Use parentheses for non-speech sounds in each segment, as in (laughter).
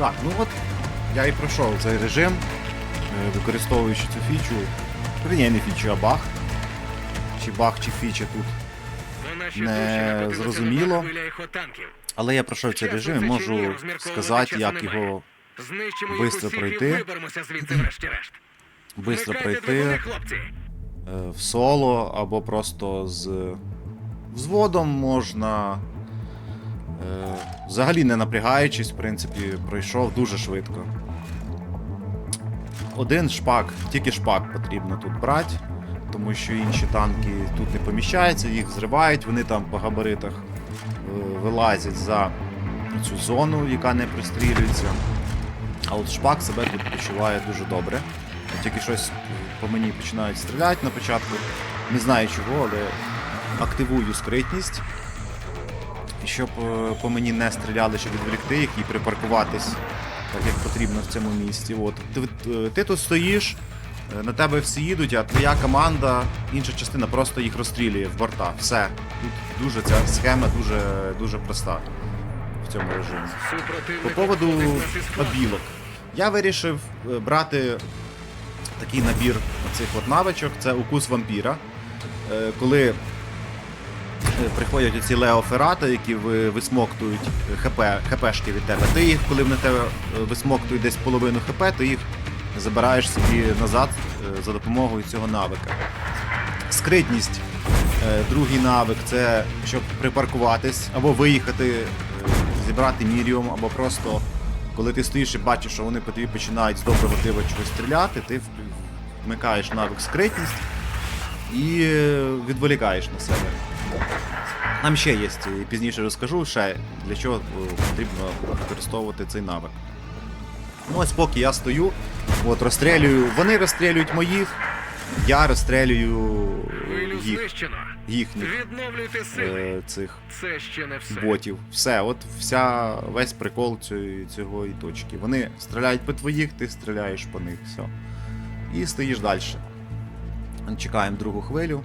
Так, ну от я і пройшов цей режим, е, використовуючи цю фічу. Ні, не фічу, а баг. Чи баг, чи фіча тут. Не зрозуміло. Але я пройшов цей режим і можу сказати, як його бистро пройти. Швидко пройти двигуни, хлопці. е, в соло або просто з взводом можна. Е, Взагалі не напрягаючись, в принципі, пройшов дуже швидко. Один шпак, тільки шпак потрібно тут брати, тому що інші танки тут не поміщаються, їх зривають, вони там по габаритах е, вилазять за цю зону, яка не пристрілюється. А от шпак себе тут почуває дуже добре. Тільки щось по мені починають стріляти на початку. Не знаю чого, але активую скритність. Щоб е, по мені не стріляли, щоб відволікти їх і припаркуватись так, як потрібно в цьому місці. От. Ти, е, ти тут стоїш, е, на тебе всі їдуть, а твоя команда, інша частина просто їх розстрілює в борта. Все. Тут дуже ця схема дуже, дуже проста в цьому режимі. По поводу обілок. Я вирішив брати такий набір цих от навичок. Це укус вампіра. Коли приходять оці леоферати, які висмоктують ХП, ХПшки від тебе, ти їх, коли вони тебе е, висмоктують десь половину ХП, ти їх забираєш собі назад е, за допомогою цього навика. Скритність. Е, Другий навик це щоб припаркуватись або виїхати, е, зібрати міріум, або просто коли ти стоїш і бачиш, що вони по тобі починають з доброго дива чогось стріляти, ти вмикаєш навик скритність і е, відволікаєш на себе. Нам ще є, пізніше розкажу ще для чого е, потрібно використовувати цей навик. Ну ось поки я стою, от розстрілюю, вони розстрілюють моїх, я розстрілюю їх, їхніх е, цих Це ще не все. ботів. Все, от вся весь прикол цієї, цього і точки. Вони стріляють по твоїх, ти стріляєш по них. Все. І стоїш далі. Чекаємо другу хвилю.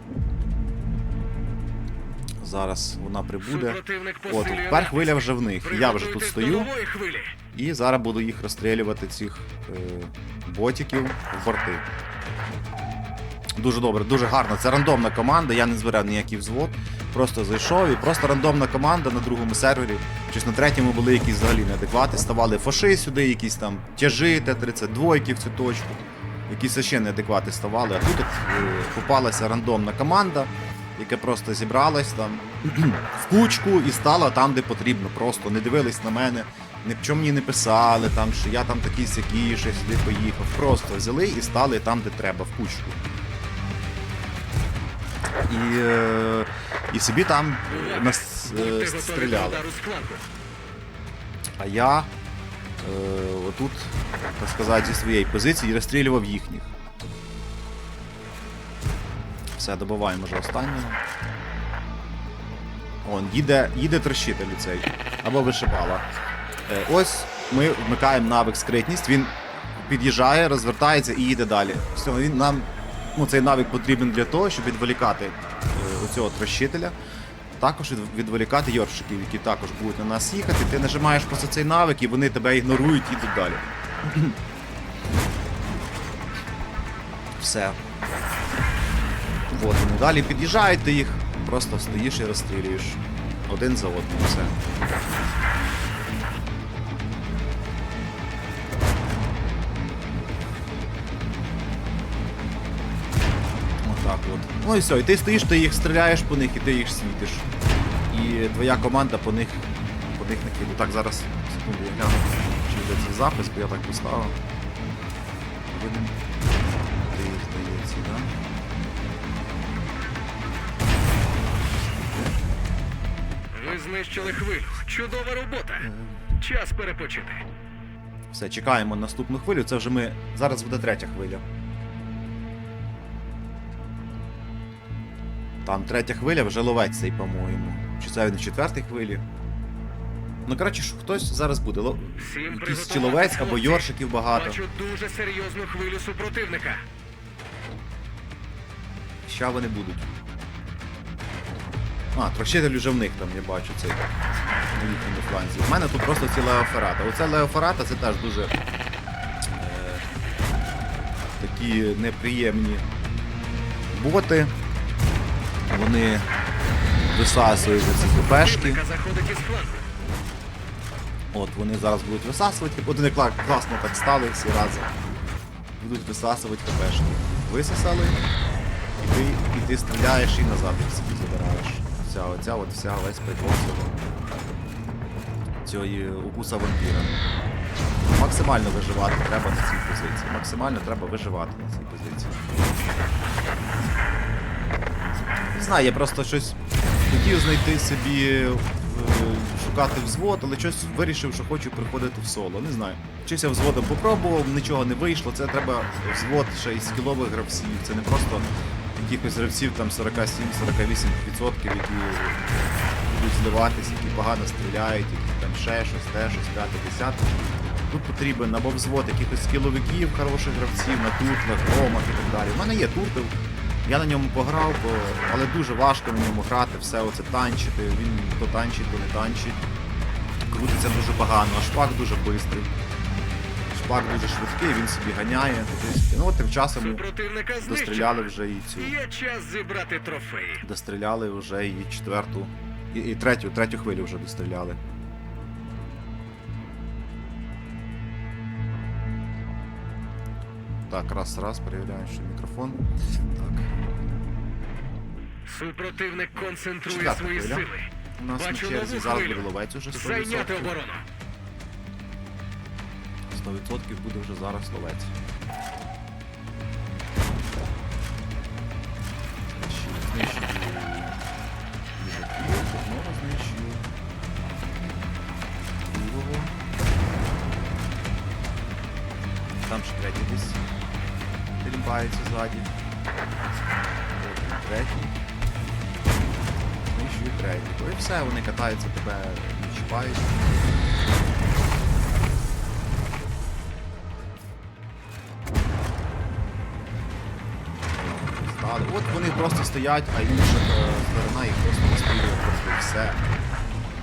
Зараз вона прибуде. От, тепер хвиля вже в них. Я вже тут стою. І зараз буду їх розстрілювати, цих е, ботиків в борти. Дуже добре, дуже гарно. Це рандомна команда, я не збирав ніякий взвод. Просто зайшов і просто рандомна команда на другому сервері. Щось на третьому були якісь взагалі неадеквати. Ставали фаши сюди, якісь там тяжи, Т-32 в цю точку. Якісь ще неадеквати ставали. А тут е, попалася рандомна команда, яка просто зібралась там в кучку і стала там, де потрібно. Просто не дивились на мене, ні в чому мені не писали, там, що я там такий сякий, що сюди поїхав. Просто взяли і стали там, де треба, в кучку. І, е, і собі там нас е, стріляли. А я е, отут, так сказати, зі своєї позиції розстрілював їхніх. Все, добиваємо вже останнього. Он, їде, їде трощитель цей. Або вишибала. Е, ось ми вмикаємо навик скритність, він під'їжджає, розвертається і їде далі. Все, він нам. Ну, цей навик потрібен для того, щоб відволікати е, оцього трощителя. Також відволікати йоршиків, які також будуть на нас їхати. Ти нажимаєш просто цей навик і вони тебе ігнорують і йдуть далі. (clears throat) Все. От вони далі під'їжджають, ти їх просто стоїш і розстрілюєш. Один за одним, все. Отак от. Ну і все, і ти стоїш, ти їх стріляєш по них, і ти їх світиш. І твоя команда по них по них не кидає. Так, зараз секунду я гляну, чи йде цей запис, бо я так поставив. Один. Ти їх здається, да? Знищили хвилю. Чудова робота. Час перепочити. Все, чекаємо наступну хвилю. Це вже ми. Зараз буде третя хвиля. Там третя хвиля, вже ловець цей, по-моєму. Чи це він в четвертій хвилі? Ну, коротше, що хтось зараз буде. Ло... Якийсь чи ловець або йоршиків багато. Бачу дуже серйозну хвилю супротивника. Ща вони будуть. А, трощитель вже в них там, я бачу цей на їхньому фланзі. У мене тут просто ці леоферата. Оце леоферата це теж дуже е, такі неприємні боти. Вони висасують ці флангу. От вони зараз будуть висасувати. Вони класно так стали всі разом. Будуть висасувати КПшки. Висосали, і ти, і ти стріляєш і назад їх собі забираєш. Вся оця от вся весь прикол цього. Цієї укуса вампіра. Максимально виживати треба на цій позиції. Максимально треба виживати на цій позиції. Не знаю, я просто щось хотів знайти собі, е, шукати взвод, але щось вирішив, що хочу приходити в соло. Не знаю. Щось я взводом попробував, нічого не вийшло. Це треба взвод ще із скілових гравців. Це не просто якихось гравців там 47-48%, які будуть зливатися, які погано стріляють, які там ще щось, те щось, п'яте, десяте. Тут потрібен або взвод якихось скіловиків, хороших гравців на туртлах, громах і так далі. У мене є туртл, я на ньому пограв, бо... але дуже важко на ньому грати, все оце танчити. Він то танчить, то не танчить. Крутиться дуже погано, а шпак дуже швидкий. Шпак дуже швидкий, він собі ганяє. Ну от тим часом достріляли вже і цю. Є час зібрати трофеї. Достріляли вже і четверту. І, і третю, третю хвилю вже достріляли. Так, раз, раз, перевіряємо, що мікрофон. Так. Супротивник концентрує Четверта свої хвиля. сили. У нас Бачу на черзі зараз буде ловець уже 100%. Зайняти оборону. 100% буде вже зараз ловець. Знищую, їжаків, одного знищую. Там ще третій десь тримається ззаді. Третій. Знищую третій. Ну і все, вони катаються, тебе не чіпають. Стали. От вони просто стоять, а інша е, сторона їх просто розстрілює просто все.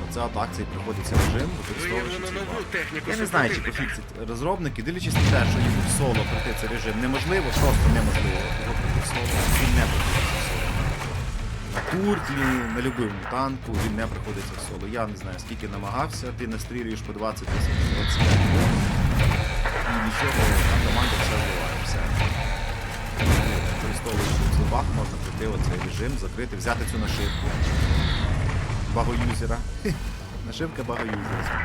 Оце атак цей приходиться режим, використовуючи Виявлено цей Я не знаю, чи пофіксять розробники, дивлячись на те, що йому в соло пройти цей режим неможливо, просто неможливо його пройти в соло. Він не приходиться в соло. На туртлі, на любому танку він не приходиться в соло. Я не знаю, скільки намагався, ти настрілюєш по 20 тисяч 25 і нічого, а команда все вбиває, все. Використовуючи слабах, можна пройти оцей режим, закрити, взяти цю нашивку багоюзера. Нашивка багоюзера.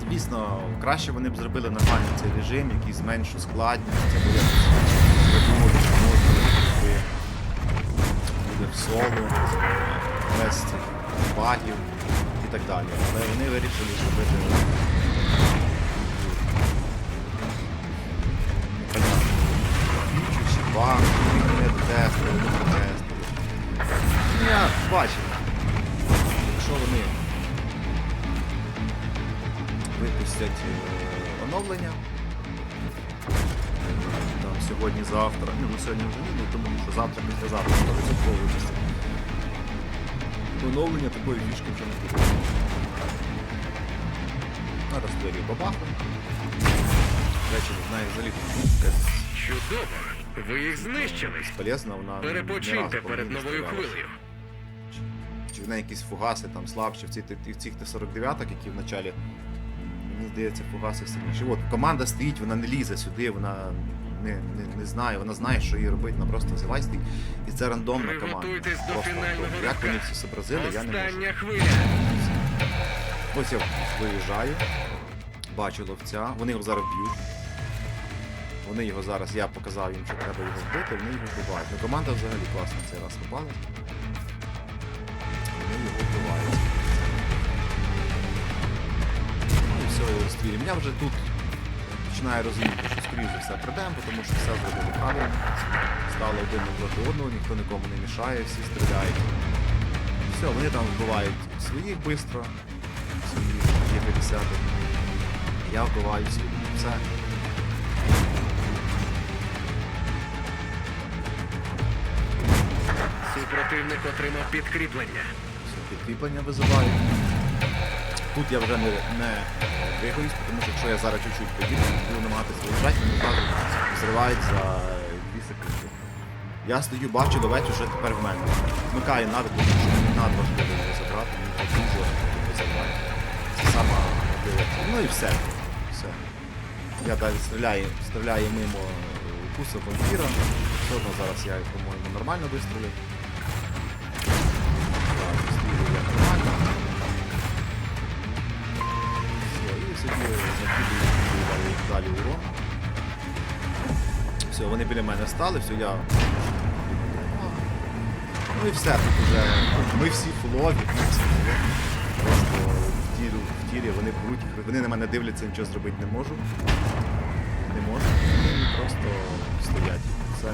Звісно, краще вони б зробили нормальний цей режим, який зменшив складність, це буде придумати, що можна буде, буде в соло, без багів і так далі. Але вони вирішили зробити бачив, якщо вони випустять е, оновлення. Там сьогодні-завтра. Ну, ну сьогодні вже ні, ну, тому що завтра, післязавтра 100% випустять. Оновлення такої фішки вже не буде. На розстрілі бабаху. Речі, не знаю, взагалі Чудово. Ви їх знищили. безполезна, вона Перепочиньте перед новою хвилею. Неї якісь фугаси там слабші в цих, в цих Т-49, які в началі, мені здається, фугаси сильніші. От команда стоїть, вона не лізе сюди, вона не, не, не знає, вона знає, що їй робити, вона просто взяла і стоїть. І це рандомна команда. Просто рандом. Як вони всі зобразили, я не можу. Хвиля. Ось я виїжджаю, бачу ловця, вони його зараз б'ють. Вони його зараз, я показав їм, що треба його вбити, вони його вбивають. Ну команда взагалі класно цей раз попала. Ну і все, розстрілюємо. Я вже тут починаю розуміти, що скоріше за все придемо, тому що все зробили правильно. Стало один проти одного, ніхто нікому не мішає, всі стріляють. Все, вони там вбивають своїх швидко, своїх є 50 Я вбиваю своїх. Все. Супротивник отримав підкріплення. Підкріплення визиваю. Тут я вже не, не двигаюсь, тому що якщо я зараз чуть-чуть поїду, буду намагатися виїжджати, мені одразу зривається дві секунди. Я стою, бачу, давайте вже тепер в мене. Вмикаю навик, тому що мені надважливо його забрати, мені дуже забрати. Це сама можливість. Ну і все. Все. Я далі стріляю, стріляю мимо укуса вампіра. Все одно зараз я, по-моєму, нормально вистрілив. Вони біля мене стали, все, я. Ну і все, тут вже. Ми всі фулові, ми. Просто в тірі, в тірі вони беруть, вони на мене дивляться, нічого зробити не можу. Не можу. Вони просто стоять. Все.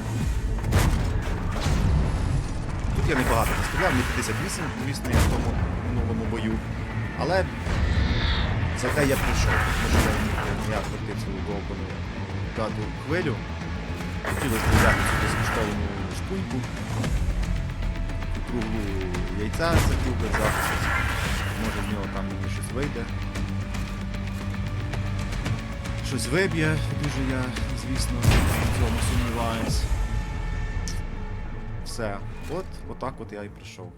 Тут я небагато постріляв, мені 58, звісно, я в тому минулому бою. Але Зате я прийшов, тому що я ніяк пройти цю довбану п'яту хвилю. Хотілося взяти цю безкоштовну шпульку, круглу яйця закрупи захист. Може в нього там мені щось вийде. Щось виб'є, дуже я, звісно, в цьому сумніваюсь. Все. От, отак от я і прийшов.